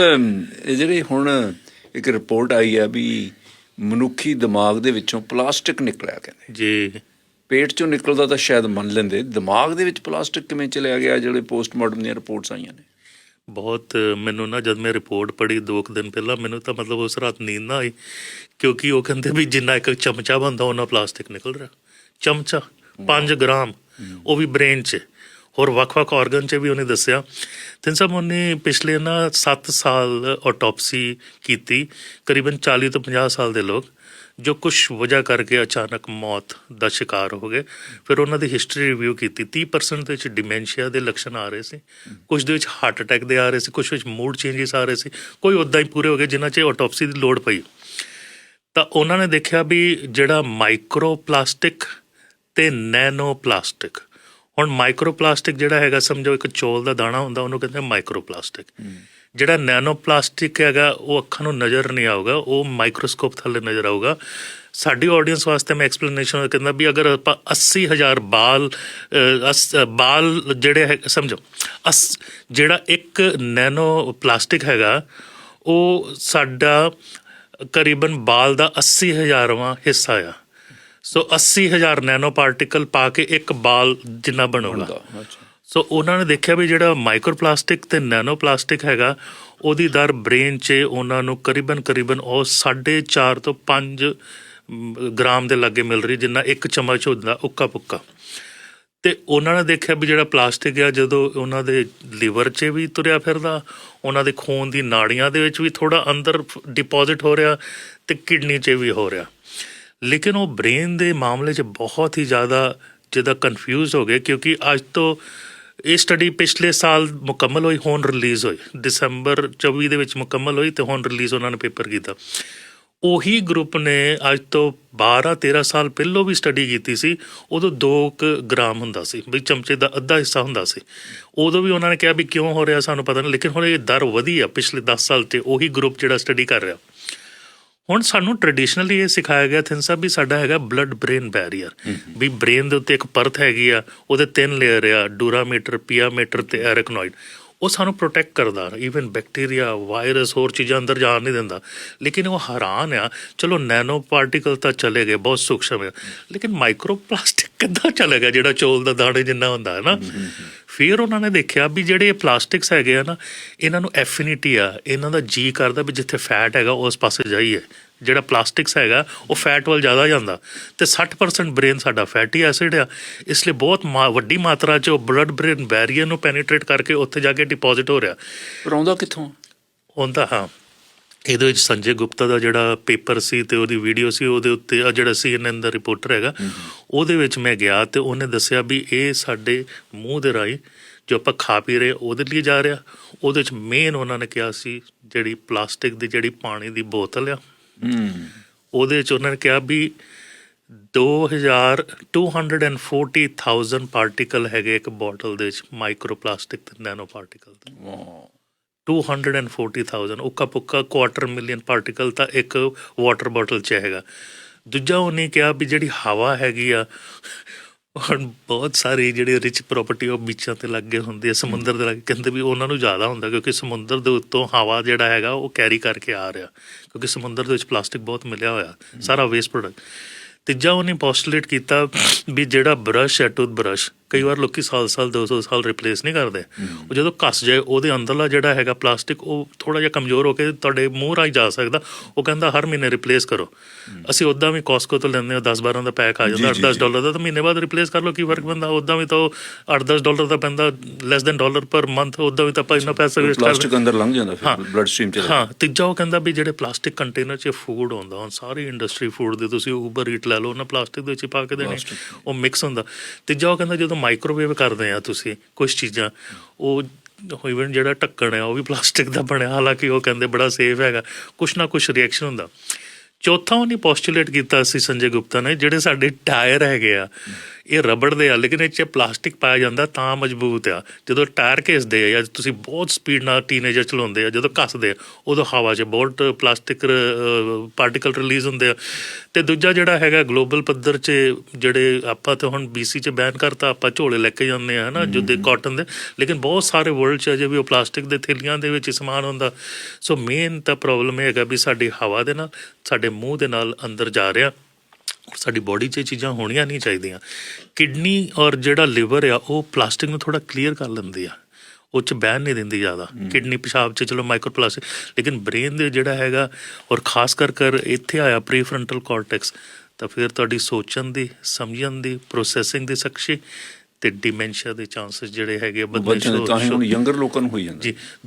ਇਹ ਜਿਹੜੇ ਹੁਣ ਇੱਕ ਰਿਪੋਰਟ ਆਈ ਆ ਵੀ ਮਨੁੱਖੀ ਦਿਮਾਗ ਦੇ ਵਿੱਚੋਂ ਪਲਾਸਟਿਕ ਨਿਕਲਿਆ ਕਹਿੰਦੇ। ਜੀ। ਪੇਟ ਚੋਂ ਨਿਕਲਦਾ ਤਾਂ ਸ਼ਾਇਦ ਮੰਨ ਲੈਂਦੇ ਦਿਮਾਗ ਦੇ ਵਿੱਚ ਪਲਾਸਟਿਕ ਕਿਵੇਂ ਚਲਿਆ ਗਿਆ ਜਿਹੜੇ ਪੋਸਟਮਾਰਟਮ ਦੀਆਂ ਰਿਪੋਰਟਸ ਆਈਆਂ ਨੇ? ਬਹੁਤ ਮੈਨੂੰ ਨਾ ਜਦ ਮੈਂ ਰਿਪੋਰਟ ਪੜ੍ਹੀ ਦੋ ਕੁ ਦਿਨ ਪਹਿਲਾਂ ਮੈਨੂੰ ਤਾਂ ਮਤਲਬ ਉਸ ਰਾਤ ਨੀਂਦ ਨਾ ਆਈ ਕਿਉਂਕਿ ਉਹ ਕਹਿੰਦੇ ਵੀ ਜਿੰਨਾ ਇੱਕ ਚਮਚਾ ਬੰਦਾ ਉਹਨਾਂ ਪਲਾਸਟਿਕ ਨਿਕਲ ਰਿਹਾ। ਚਮਚਾ 5 ਗ੍ਰਾਮ ਉਹ ਵੀ ਬ੍ਰੇਨ 'ਚ। ਹੋਰ ਵੱਖ-ਵੱਖ ਆਰਗਨ 'ਚ ਵੀ ਉਹਨੇ ਦੱਸਿਆ। ਤਿੰਨ ਸਾਹਿਬ ਉਹਨੇ ਪਿਛਲੇ ਨਾ 7 ਸਾਲ ਆਟੋਪਸੀ ਕੀਤੀ, ਕਰੀਬਨ 40 ਤੋਂ 50 ਸਾਲ ਦੇ ਲੋਕ, ਜੋ ਕੁਝ ਵਜ੍ਹਾ ਕਰਕੇ ਅਚਾਨਕ ਮੌਤ ਦਾ ਸ਼ਿਕਾਰ ਹੋ ਗਏ। ਫਿਰ ਉਹਨਾਂ ਦੀ ਹਿਸਟਰੀ ਰਿਵਿਊ ਕੀਤੀ 30% ਦੇ ਵਿੱਚ ਡਿਮੈਂਸ਼ੀਆ ਦੇ ਲੱਛਣ ਆ ਰਹੇ ਸੀ। ਕੁਝ ਦੇ ਵਿੱਚ ਹਾਰਟ ਅਟੈਕ ਦੇ ਆ ਰਹੇ ਸੀ ਕੁਝ ਵਿੱਚ ਮੂਡ ਚੇਂਜਸ ਆ ਰਹੇ ਸੀ। ਕੋਈ ਉਦਾਂ ਹੀ ਪੂਰੇ ਹੋ ਗਏ ਜਿਨ੍ਹਾਂ 'ਚ ਆਟੋਪਸੀ ਦੀ ਲੋੜ ਪਈ। ਤਾਂ ਉਹਨਾਂ ਨੇ ਦੇਖਿਆ ਵੀ ਜਿਹੜਾ ਮਾਈਕਰੋ ਪਲਾਸਟਿਕ ਤੇ ਨੈਨੋ ਪਲਾਸਟਿਕ ਹੁਣ ਮਾਈਕਰੋ ਪਲਾਸਟਿਕ ਜਿਹੜਾ ਹੈਗਾ, ਸਮਝੋ ਇੱਕ ਚੌਲ ਦਾ ਦਾਣਾ ਹੁੰਦਾ, ਉਹਨੂੰ ਕਹਿੰਦੇ ਮਾਈਕਰੋ ਪਲਾਸਟਿਕ ਜਿਹੜਾ ਨੈਨੋ ਪਲਾਸਟਿਕ ਹੈਗਾ, ਉਹ ਅੱਖਾਂ ਨੂੰ ਨਜ਼ਰ ਨਹੀਂ ਆਊਗਾ, ਉਹ ਮਾਈਕਰੋਸਕੋਪ ਥੱਲੇ ਨਜ਼ਰ ਆਊਗਾ। ਸਾਡੀ ਆਡੀਅנס ਵਾਸਤੇ ਮੈਂ ਐਕਸਪਲੇਨੇਸ਼ਨ ਕਹਿੰਦਾ ਵੀ ਅਗਰ ਆਪਾਂ 80000 ਬਾਲ ਅਸ- ਬਾਲ ਜਿਹੜੇ ਹੈ, ਸਮਝੋ, ਅਸ, ਜਿਹੜਾ ਇੱਕ ਨੈਨੋ ਪਲਾਸਟਿਕ ਹੈਗਾ, ਉਹ ਸਾਡਾ ਕਰੀਬਨ ਬਾਲ ਦਾ 80000ਵਾਂ ਹਿੱਸਾ ਆ। ਸੋ 80000 ਨੈਨੋ ਪਾਰਟੀਕਲ ਪਾ ਕੇ ਇੱਕ ਬਾਲ ਜਿੰਨਾ ਅੱਛਾ। ਸੋ ਉਹਨਾਂ ਨੇ ਦੇਖਿਆ ਵੀ ਜਿਹੜਾ ਮਾਈਕਰੋ ਪਲਾਸਟਿਕ ਤੇ ਨੈਨੋ ਪਲਾਸਟਿਕ ਹੈਗਾ ਉਹਦੀ ਦਰ ਬ੍ਰੇਨ 'ਚ ਉਹਨਾਂ ਨੂੰ ਕਰੀਬਨ ਕਰੀਬਨ ਉਹ 4.5 ਤੋਂ 5 ਗ੍ਰਾਮ ਦੇ ਲਾਗੇ ਮਿਲ ਰਹੀ ਜਿੰਨਾ ਇੱਕ ਚਮਚ ਹੁੰਦਾ ਉੱਕਾ ਪੁੱਕਾ। ਤੇ ਉਹਨਾਂ ਨੇ ਦੇਖਿਆ ਵੀ ਜਿਹੜਾ ਪਲਾਸਟਿਕ ਆ ਜਦੋਂ ਉਹਨਾਂ ਦੇ ਲਿਵਰ 'ਚ ਵੀ ਤੁਰਿਆ ਫਿਰਦਾ ਉਹਨਾਂ ਦੇ ਖੂਨ ਦੀ ਨਾੜੀਆਂ ਦੇ ਵਿੱਚ ਵੀ ਥੋੜਾ ਅੰਦਰ ਡਿਪੋਜ਼ਿਟ ਹੋ ਰਿਹਾ ਤੇ ਕਿਡਨੀ 'ਚ ਵੀ ਹੋ ਰਿਹਾ। ਲੇਕਿਨ ਉਹ ਬ੍ਰੇਨ ਦੇ ਮਾਮਲੇ 'ਚ ਬਹੁਤ ਹੀ ਜ਼ਿਆਦਾ ਜਿਹਦਾ ਕਨਫਿਊਜ਼ ਹੋ ਗਏ, ਕਿਉਂਕਿ ਅੱਜ ਤੋਂ ਇਹ ਸਟੱਡੀ ਪਿਛਲੇ ਸਾਲ ਮੁਕੰਮਲ ਹੋਈ, ਹੁਣ ਰਿਲੀਜ਼ ਹੋਈ। ਦਸੰਬਰ 24 ਦੇ ਵਿੱਚ ਮੁਕੰਮਲ ਹੋਈ ਤੇ ਹੁਣ ਰਿਲੀਜ਼ ਉਹਨਾਂ ਨੇ ਪੇਪਰ ਕੀਤਾ। ਉਹੀ ਗਰੁੱਪ ਨੇ ਅੱਜ ਤੋਂ 12 13 ਸਾਲ ਪਹਿਲਾਂ ਵੀ ਸਟੱਡੀ ਕੀਤੀ ਸੀ, ਉਦੋਂ 2 ਗ੍ਰਾਮ ਹੁੰਦਾ ਸੀ, ਵੀ ਚਮਚੇ ਦਾ ਅੱਧਾ ਹਿੱਸਾ ਹੁੰਦਾ ਸੀ। ਉਦੋਂ ਵੀ ਉਹਨਾਂ ਨੇ ਕਿਹਾ ਵੀ ਕਿਉਂ ਹੋ ਰਿਹਾ ਸਾਨੂੰ ਪਤਾ ਨਹੀਂ, ਲੇਕਿਨ ਹੁਣ ਇਹ ਦਰ ਵਧੀ ਆ ਪਿਛਲੇ 10 ਸਾਲ ਤੇ ਉਹੀ ਗਰੁੱਪ ਜਿਹੜਾ ਸਟੱਡੀ ਕਰ ਰਿਹਾ। ਹੁਣ ਸਾਨੂੰ ਟ੍ਰੈਡੀਸ਼ਨਲੀ ਇਹ ਸਿਖਾਇਆ ਗਿਆ ਥਿੰਨ ਸਾਹਿਬ, ਵੀ ਸਾਡਾ ਹੈਗਾ ਬਲੱਡ ਬ੍ਰੇਨ ਬੈਰੀਅਰ ਵੀ ਬ੍ਰੇਨ ਦੇ ਉੱਤੇ ਇੱਕ ਪਰਤ ਹੈਗੀ ਆ, ਉਹਦੇ ਤਿੰਨ ਲੇਅਰ ਆ, ਡੂਰਾਮੀਟਰ, ਪੀਆਮੀਟਰ ਤੇ ਐਰਕਨੋਇਡ ਉਹ ਸਾਨੂੰ ਪ੍ਰੋਟੈਕਟ ਕਰਦਾ ਈਵਨ ਬੈਕਟੀਰੀਆ ਵਾਇਰਸ ਹੋਰ ਚੀਜ਼ਾਂ ਅੰਦਰ ਜਾਣ ਨਹੀਂ ਦਿੰਦਾ। ਲੇਕਿਨ ਉਹ ਹੈਰਾਨ ਆ ਚਲੋ ਨੈਨੋ ਪਾਰਟੀਕਲ ਤਾਂ ਚਲੇ ਗਏ ਬਹੁਤ ਸੂਖਸ਼ਮ ਹੈ ਲੇਕਿਨ ਮਾਈਕਰੋ ਪਲਾਸਟਿਕ ਕਿੱਦਾਂ ਚਲੇਗਾ ਜਿਹੜਾ ਚੋਲ ਦਾ ਦਾਣੇ ਜਿੰਨਾ ਹੁੰਦਾ ਹੈ ਨਾ? ਫਿਰ ਉਹਨਾਂ ਨੇ ਦੇਖਿਆ ਵੀ ਜਿਹੜੇ ਪਲਾਸਟਿਕਸ ਹੈਗੇ ਆ ਨਾ ਇਹਨਾਂ ਨੂੰ ਐਫਿਨਿਟੀ ਆ ਇਹਨਾਂ ਦਾ ਜੀ ਕਰਦਾ ਵੀ ਜਿੱਥੇ ਫੈਟ ਹੈਗਾ ਉਸ ਪਾਸੇ ਜਾਈਏ। ਜਿਹੜਾ ਪਲਾਸਟਿਕਸ ਹੈਗਾ ਉਹ ਫੈਟ ਵੱਲ ਜ਼ਿਆਦਾ ਜਾਂਦਾ ਤੇ 60% ਬ੍ਰੇਨ ਸਾਡਾ ਫੈਟੀ ਐਸਿਡ ਆ। ਇਸ ਲਈ ਬਹੁਤ ਮਾ- ਵੱਡੀ ਮਾਤਰਾ 'ਚ ਉਹ ਬਲੱਡ ਬ੍ਰੇਨ ਬੈਰੀਅਰ ਨੂੰ ਪੈਨੀਟ੍ਰੇਟ ਕਰਕੇ ਉੱਥੇ ਜਾ ਕੇ ਡਿਪੋਜ਼ਿਟ ਹੋ ਰਿਹਾ। ਪਰ ਆਉਂਦਾ ਕਿੱਥੋਂ? ਹੁੰਦਾ ਹਾਂ। ਇਹਦੇ ਵਿੱਚ ਸੰਜੇ ਗੁਪਤਾ ਦਾ ਜਿਹੜਾ ਪੇਪਰ ਸੀ ਤੇ ਉਹਦੀ ਵੀਡੀਓ ਸੀ ਉਹਦੇ ਉੱਤੇ ਆਹ ਜਿਹੜਾ CNN ਦਾ ਰਿਪੋਰਟਰ ਹੈਗਾ ਉਹਦੇ ਵਿੱਚ ਮੈਂ ਗਿਆ ਤੇ ਉਹਨੇ ਦੱਸਿਆ ਵੀ ਇਹ ਸਾਡੇ ਮੂੰਹ ਦੇ ਰਾਹੀਂ ਜੋ ਆਪਾਂ ਖਾ ਪੀ ਰਹੇ ਉਹਦੇ ਲਈ ਜਾ ਰਿਹਾ। ਉਹਦੇ ਵਿੱਚ ਮੇਨ ਉਹਨਾਂ ਨੇ ਕਿਹਾ ਸੀ ਜਿਹੜੀ ਪਲਾਸਟਿਕ ਦੀ ਜਿਹੜੀ ਪਾਣੀ ਦੀ ਬੋਤਲ ਆ ਉਹਦੇ 'ਚ ਉਹਨਾਂ ਨੇ ਕਿਹਾ ਵੀ 2000 240000 ਪਾਰਟੀਕਲ ਹੈਗੇ ਇੱਕ ਬੋਟਲ ਦੇ ਵਿੱਚ ਮਾਈਕਰੋ ਪਲਾਸਟਿਕ ਤੇ ਨੈਨੋ ਪਾਰਟੀਕਲ ਦੇ ਵਾਹ 240000 ਉੱਕਾ ਪੁੱਕਾ ਕੁਆਟਰ ਮਿਲੀਅਨ ਪਾਰਟੀਕਲ ਤਾਂ ਇੱਕ ਵਾਟਰ ਬੋਟਲ 'ਚ ਹੈਗਾ। ਦੂਜਾ ਉਹਨੇ ਕਿਹਾ ਵੀ ਜਿਹੜੀ ਹਵਾ ਹੈਗੀ ਆ ਹੁਣ ਬਹੁਤ ਸਾਰੇ ਜਿਹੜੇ ਰਿਚ ਪ੍ਰਾਪਰਟੀ ਉਹ ਬੀਚਾਂ ਤੇ ਲੱਗੇ ਹੁੰਦੇ ਆ, ਸਮੁੰਦਰ ਦੇ ਲੱਗੇ। ਕਹਿੰਦੇ ਵੀ ਉਹਨਾਂ ਨੂੰ ਜ਼ਿਆਦਾ ਹੁੰਦਾ ਕਿਉਂਕਿ ਸਮੁੰਦਰ ਦੇ ਉੱਤੋਂ ਹਵਾ ਜਿਹੜਾ ਹੈਗਾ ਉਹ ਕੈਰੀ ਕਰਕੇ ਆ ਰਿਹਾ। ਕਿਉਂਕਿ ਸਮੁੰਦਰ ਦੇ ਵਿੱਚ ਪਲਾਸਟਿਕ ਬਹੁਤ ਮਿਲਿਆ ਹੋਇਆ, ਸਾਰਾ ਵੇਸਟ ਪ੍ਰੋਡਕਟ ਤੀਜਾ ਉਹਨੇ ਪੋਸਟੂਲੇਟ ਕੀਤਾ ਵੀ ਜਿਹੜਾ ਬ੍ਰਸ਼ ਹੈ ਟੂਥ ਬ੍ਰਸ਼ ਕਈ ਵਾਰ ਲੋਕੀ ਸਾਲ ਸਾਲ 200 ਸਾਲ ਰਿਪਲੇਸ ਨਹੀਂ ਕਰਦੇ ਉਹ ਜਦੋਂ ਘਸ ਜਾਏ ਉਹਦੇ ਅੰਦਰਲਾ ਜਿਹੜਾ ਹੈਗਾ ਪਲਾਸਟਿਕ ਉਹ ਥੋੜਾ ਜਿਹਾ ਕਮਜ਼ੋਰ ਹੋ ਕੇ ਤੁਹਾਡੇ ਮੂੰਹ ਰਾਹੀਂ ਜਾ ਸਕਦਾ ਉਹ ਕਹਿੰਦਾ ਹਰ ਮਹੀਨੇ ਰਿਪਲੇਸ ਕਰੋ ਅਸੀਂ ਉਦਾਂ ਵੀ ਕਾਸਕੋ ਤੋਂ ਲੈਂਦੇ ਹਾਂ 10 12 ਦਾ ਪੈਕ ਆ ਜਾਂਦਾ ਜੀ, 8 10 ਜੀ। ਡਾਲਰ ਦਾ ਤਾਂ ਮਹੀਨੇ ਬਾਅਦ ਰਿਪਲੇਸ ਕਰ ਲਓ ਕੀ ਫ਼ਰਕ ਪੈਂਦਾ ਉਦਾਂ ਵੀ ਤਾਂ 8 10 ਡਾਲਰ ਦਾ ਪੈਂਦਾ less than dollar per month ਉਦਾਂ ਵੀ ਤਾਂ ਆਪਾਂ ਇੰਨਾ ਪੈਸਾ ਵੇਸਟ ਪਲਾਸਟਿਕ ਅੰਦਰ ਲੰਘ ਜਾਂਦਾ। ਫਿਰ ਬਲੱਡ ਸਟ੍ਰੀਮ ਚ ਹਾਂ ਤੀਜਾ ਉਹ ਕਹਿੰਦਾ ਵੀ ਜਿਹੜੇ ਪਲਾਸਟਿਕ ਕੰਟੇਨਰ 'ਚ ਫੂਡ ਹੁੰਦਾ ਹੁਣ ਸਾਰੀ ਇੰਡਸਟਰੀ ਫੂਡ ਦੇ ਤੁਸੀਂ ਉਬਰ ਈਟ ਲੈ ਲਓ ਉਹਨਾਂ ਪਲਾਸਟਿਕ ਦੇ ਵਿੱਚ ਹੀ ਪਾ ਕੇ ਦੇਣੇ। ਉਹ ਮਿਕਸ ਹੁੰਦਾ ਤੀਜਾ ਉਹ ਕਹਿੰਦਾ ਜਦੋਂ ਮਾਈਕ੍ਰੋਵੇਵ ਕਰਦੇ ਆ ਤੁਸੀਂ ਕੁਝ ਚੀਜ਼ਾਂ। ਉਹ ਇਵਨ ਜਿਹੜਾ ਢੱਕਣ ਹੈ ਉਹ ਵੀ ਪਲਾਸਟਿਕ ਦਾ ਬਣਿਆ, ਹਾਲਾਂਕਿ ਉਹ ਕਹਿੰਦੇ ਬੜਾ ਸੇਫ ਹੈਗਾ। ਕੁਛ ਨਾ ਕੁਛ ਰਿਐਕਸ਼ਨ ਹੁੰਦਾ। ਚੌਥਾ ਉਹਨੇ ਪੋਸਟੂਲੇਟ ਕੀਤਾ ਸੀ ਸੰਜੇ ਗੁਪਤਾ ਨੇ, ਜਿਹੜੇ ਸਾਡੇ ਟਾਇਰ ਹੈਗੇ ਆ ਇਹ ਰਬੜ ਦੇ ਆ ਲੇਕਿਨ ਇਹ 'ਚ ਪਲਾਸਟਿਕ ਪਾਇਆ ਜਾਂਦਾ ਤਾਂ ਮਜ਼ਬੂਤ ਆ। ਜਦੋਂ ਟਾਇਰ ਘਿਸਦੇ ਆ ਜਾਂ ਤੁਸੀਂ ਬਹੁਤ ਸਪੀਡ ਨਾਲ ਟੀਨੇਜਰ ਚਲਾਉਂਦੇ ਆ ਜਦੋਂ ਕੱਸਦੇ ਆ ਉਦੋਂ ਹਵਾ 'ਚ ਬਹੁਤ ਪਲਾਸਟਿਕ ਪਾਰਟੀਕਲ ਰਿਲੀਜ਼ ਹੁੰਦੇ ਆ। ਤੇ ਦੂਜਾ ਜਿਹੜਾ ਹੈਗਾ ਗਲੋਬਲ ਪੱਧਰ 'ਚ ਜਿਹੜੇ ਆਪਾਂ ਤਾਂ ਹੁਣ BC 'ਚ ਬੈਨ ਕਰਤਾ ਆਪਾਂ ਝੋਲੇ ਲੈ ਕੇ ਜਾਂਦੇ ਆ ਹਨਾ ਜੁੱਦੇ ਕਾਟਨ ਦੇ। ਲੇਕਿਨ ਬਹੁਤ ਸਾਰੇ ਵਰਲਡ 'ਚ ਅਜੇ ਵੀ ਉਹ ਪਲਾਸਟਿਕ ਦੇ ਥੈਲੀਆਂ ਦੇ ਵਿੱਚ ਸਮਾਨ ਹੁੰਦਾ। ਸੋ ਮੇਨ ਤਾਂ ਪ੍ਰੋਬਲਮ ਇਹ ਹੈਗਾ ਵੀ ਸਾਡੀ ਹਵਾ ਦੇ ਨਾਲ ਸਾਡੇ ਮੂੰਹ ਦੇ ਨਾਲ ਅੰਦਰ ਜਾ ਰਿਹਾ। ਸਾਡੀ ਬੋਡੀ 'ਚ ਇਹ ਚੀਜ਼ਾਂ ਹੋਣੀਆਂ ਨਹੀਂ ਚਾਹੀਦੀਆਂ। ਕਿਡਨੀ ਔਰ ਜਿਹੜਾ ਲਿਵਰ ਆ ਉਹ ਪਲਾਸਟਿਕ ਨੂੰ ਥੋੜਾ ਕਲੀਅਰ ਕਰ ਲੈਂਦੀ ਆ। ਉਹ ਚ ਬੈਨ ਨਹੀਂ ਦਿੰਦੀ ਜ਼ਿਆਦਾ। ਕਿਡਨੀ ਪਿਸ਼ਾਬ ਚ ਚਲੋ ਮਾਈਕਰੋ ਪਲਾਸਟਿਕ ਲੇਕਿਨ ਬ੍ਰੇਨ ਦੇ ਜਿਹੜਾ ਹੈਗਾ ਔਰ ਖਾਸ ਕਰ ਕਰ ਇੱਥੇ ਆਇਆ ਪ੍ਰੀਫਰੰਟਲ ਕਾਰਟੈਕਸ ਤਾਂ ਫਿਰ ਤੁਹਾਡੀ ਸੋਚਣ ਦੀ ਸਮਝਣ ਦੀ ਪ੍ਰੋਸੈਸਿੰਗ ਦੀ ਸ਼ਕਤੀ ਤੇ ਡਿਮੈਂਸ਼ੀਆ ਦੇ ਚਾਂਸਸ ਜਿਹੜੇ ਹੈਗੇ ਦੇ ਸ਼ੁਰੂ- ਤਾਂ ਹੁਣ ਯੰਗਰ ਲੋਕਾਂ ਨੂੰ ਹੋਈ ਜਾਂਦਾ। ਜੀ।